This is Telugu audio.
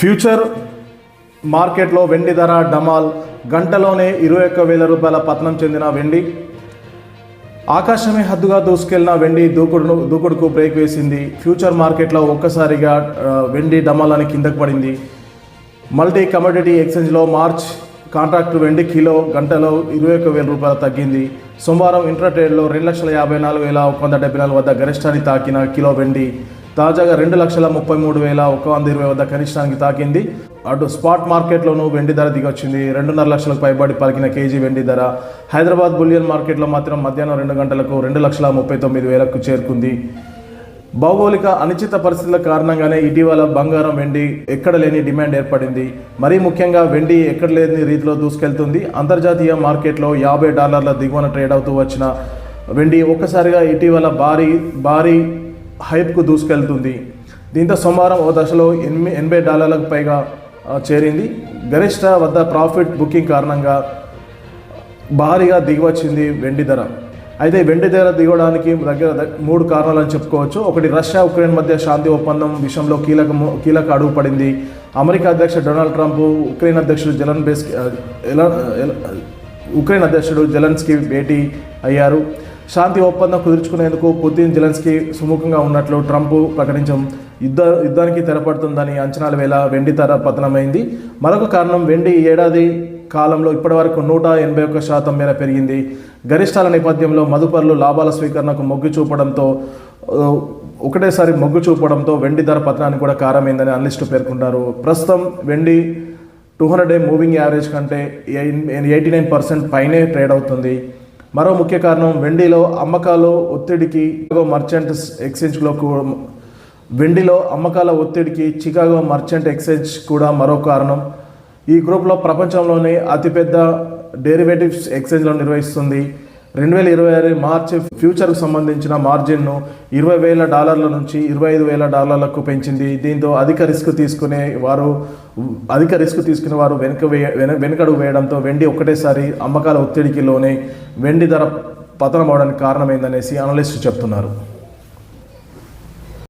ఫ్యూచర్ మార్కెట్లో వెండి ధర డమాల్ గంటలోనే ఇరవై ఒక్క వేల రూపాయల పతనం చెందిన వెండి. ఆకాశమే హద్దుగా దూసుకెళ్ళిన వెండి దూకుడు దూకుడుకు బ్రేక్ వేసింది. ఫ్యూచర్ మార్కెట్లో ఒక్కసారిగా వెండి డమాల్ అని కిందకు పడింది. మల్టీ కమోడిటీ ఎక్స్చేంజ్లో మార్చ్ కాంట్రాక్ట్ వెండి కిలో గంటలో ఇరవై ఒక్క వేల రూపాయలు తగ్గింది. సోమవారం ఇంట్రాట్రేడ్లో రెండు లక్షల యాభై నాలుగు వేల ఒక వంద డెబ్బై నాలుగు వద్ద గరిష్టాన్ని తాకిన కిలో వెండి. తాజాగా రెండు లక్షల ముప్పై మూడు వేల ఒక వంద ఇరవై వద్ద కనిష్టానికి తాకింది. అటు స్పాట్ మార్కెట్లోనూ వెండి ధర దిగొచ్చింది. రెండున్నర లక్షలకు పైబడి పలికిన కేజీ వెండి ధర హైదరాబాద్ బులియన్ మార్కెట్లో మాత్రం మధ్యాహ్నం రెండు గంటలకు రెండు లక్షల ముప్పై తొమ్మిది వేలకు చేరుకుంది. భౌగోళిక అనిశ్చిత పరిస్థితుల కారణంగానే ఇటీవల బంగారం వెండి ఎక్కడ లేని డిమాండ్ ఏర్పడింది. మరీ ముఖ్యంగా వెండి ఎక్కడ లేని రీతిలో దూసుకెళ్తుంది. అంతర్జాతీయ మార్కెట్లో యాభై డాలర్ల దిగువన ట్రేడ్ అవుతూ వచ్చిన వెండి ఒక్కసారిగా ఇటీవల భారీ భారీ హైప్కు దూసుకెళ్తుంది. దీంతో సోమవారం ఓ దశలో ఎనిమిది ఎనభై డాలర్లకు పైగా చేరింది. గరిష్ట వద్ద ప్రాఫిట్ బుకింగ్ కారణంగా భారీగా దిగివచ్చింది వెండి ధర. అయితే వెండి ధర దిగడానికి దగ్గర ద- మూడు కారణాలని చెప్పుకోవచ్చు. ఒకటి రష్యా ఉక్రెయిన్ మధ్య శాంతి ఒప్పందం విషయంలో కీలక కీలక అడుగు పడింది. అమెరికా అధ్యక్షుడు డొనాల్డ్ ట్రంప్ ఉక్రెయిన్ అధ్యక్షుడు జెలన్ బేస్ ఉక్రెయిన్ అధ్యక్షుడు జెలెన్స్కీ భేటీ అయ్యారు. శాంతి ఒప్పందం కుదుర్చుకునేందుకు పుతిన్ జెలెన్స్కీ సుముఖంగా ఉన్నట్లు ట్రంప్ ప్రకటించడం యుద్ధ యుద్ధానికి తెరపడుతుందని అంచనాల వేళ వెండి ధర పతనమైంది. మరొక కారణం వెండి ఏడాది కాలంలో ఇప్పటివరకు నూట ఎనభై ఒక్క శాతం మేర పెరిగింది. గరిష్టాల నేపథ్యంలో మదుపర్లు లాభాల స్వీకరణకు మొగ్గు చూపడంతో ఒకటేసారి మొగ్గు చూపడంతో వెండి ధర పతనానికి కూడా కారణమైందని అనలిస్టు పేర్కొన్నారు. ప్రస్తుతం వెండి two hundred day moving average కంటే ఎయిటీ నైన్ పర్సెంట్ పైనే ట్రేడ్ అవుతుంది. మరో ముఖ్య కారణం వెండిలో అమ్మకాలు ఒత్తిడికి మర్చెంట్ ఎక్స్చేంజ్లో కూ- వెండిలో అమ్మకాల ఒత్తిడికి చికాగో మర్చెంట్ ఎక్స్చేంజ్ కూడా మరో కారణం. ఈ గ్రూప్లో ప్రపంచంలోనే అతిపెద్ద డెరివేటివ్స్ ఎక్స్చేంజ్లో నిర్వహిస్తుంది. రెండు వేల ఇరవై ఆరు మార్చి ఫ్యూచర్కు సంబంధించిన మార్జిన్ను ఇరవై వేల డాలర్ల నుంచి ఇరవై ఐదు వేల డాలర్లకు పెంచింది. దీంతో అధిక రిస్క్ తీసుకునే వారు అధిక రిస్క్ తీసుకునే వారు వెనుక వేయ వెన వెనుకడుగు వేయడంతో వెండి ఒకటేసారి అమ్మకాల ఒత్తిడికి లోనే వెండి ధర పతనం అవడానికి కారణమైందనేసి అనలిస్టు చెప్తున్నారు.